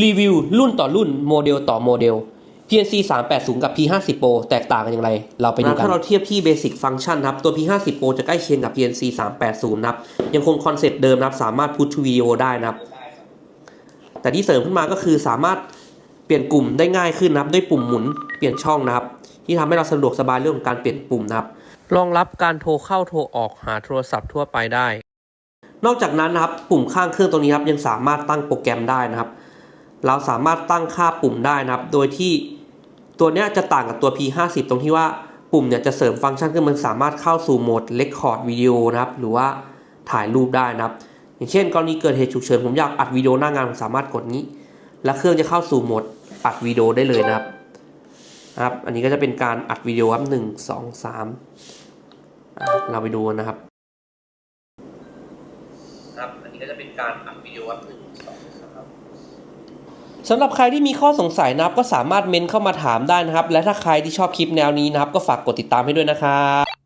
รีวิวรุ่นต่อรุ่นโมเดลต่อโมเดล PNC 380 กับ P50 Pro แตกต่างกันอย่างไร เราไปดูกัน ถ้าเราเทียบที่ Basic Function นะครับ ตัว P50 Pro จะใกล้เคียงกับ PNC 380นะครับ ยังคงคอนเซปต์เดิมนะครับ สามารถพุทวิดีโอได้นะครับ แต่ที่เสริมขึ้นมาก็คือสามารถเปลี่ยนกลุ่มได้ง่ายขึ้นนะครับ ด้วยปุ่มหมุนเปลี่ยนช่องนะครับ ที่ทำให้เราสะดวกสบายเรื่องของการเปลี่ยนปุ่มนะครับ รองรับการโทรเข้าโทรออกหาโทรศัพท์ทั่วไปได้ นอกจากนั้นนะครับ ปุ่มข้างเครื่องตรงนี้ครับยังสามารถตั้งโปรแกรมได้นะครับ เราสามารถตั้งค่าปุ่มได้นะครับ โดยที่ตัวเนี้ยจะต่างกับตัว P50 ตรงที่ว่าปุ่มเนี่ยจะเสริมฟังก์ชันขึ้นมันสามารถเข้าสู่โหมดเลคคอร์ดวิดีโอนะครับ หรือว่าถ่ายรูปได้นะครับ อย่างเช่น กรณีเกิดเหตุฉุกเฉินผมอยากอัดวิดีโอหน้างานผมสามารถกดนี้ และเครื่องจะเข้าสู่โหมดอัดวิดีโอได้เลยนะครับนะครับ อันนี้ก็จะเป็นการอัดวิดีโอครับหนึ่งสองสามเราไปดูนนะครับครับ อันนี้ก็จะเป็นการอัดวิดีโอครับหนึ่งสองสาม สำหรับใครที่มีข้อสงสัยนะครับก็สามารถเมนเข้ามาถามได้นะครับ และถ้าใครที่ชอบคลิปแนวนี้นะครับก็ฝากกดติดตามให้ด้วยนะครับ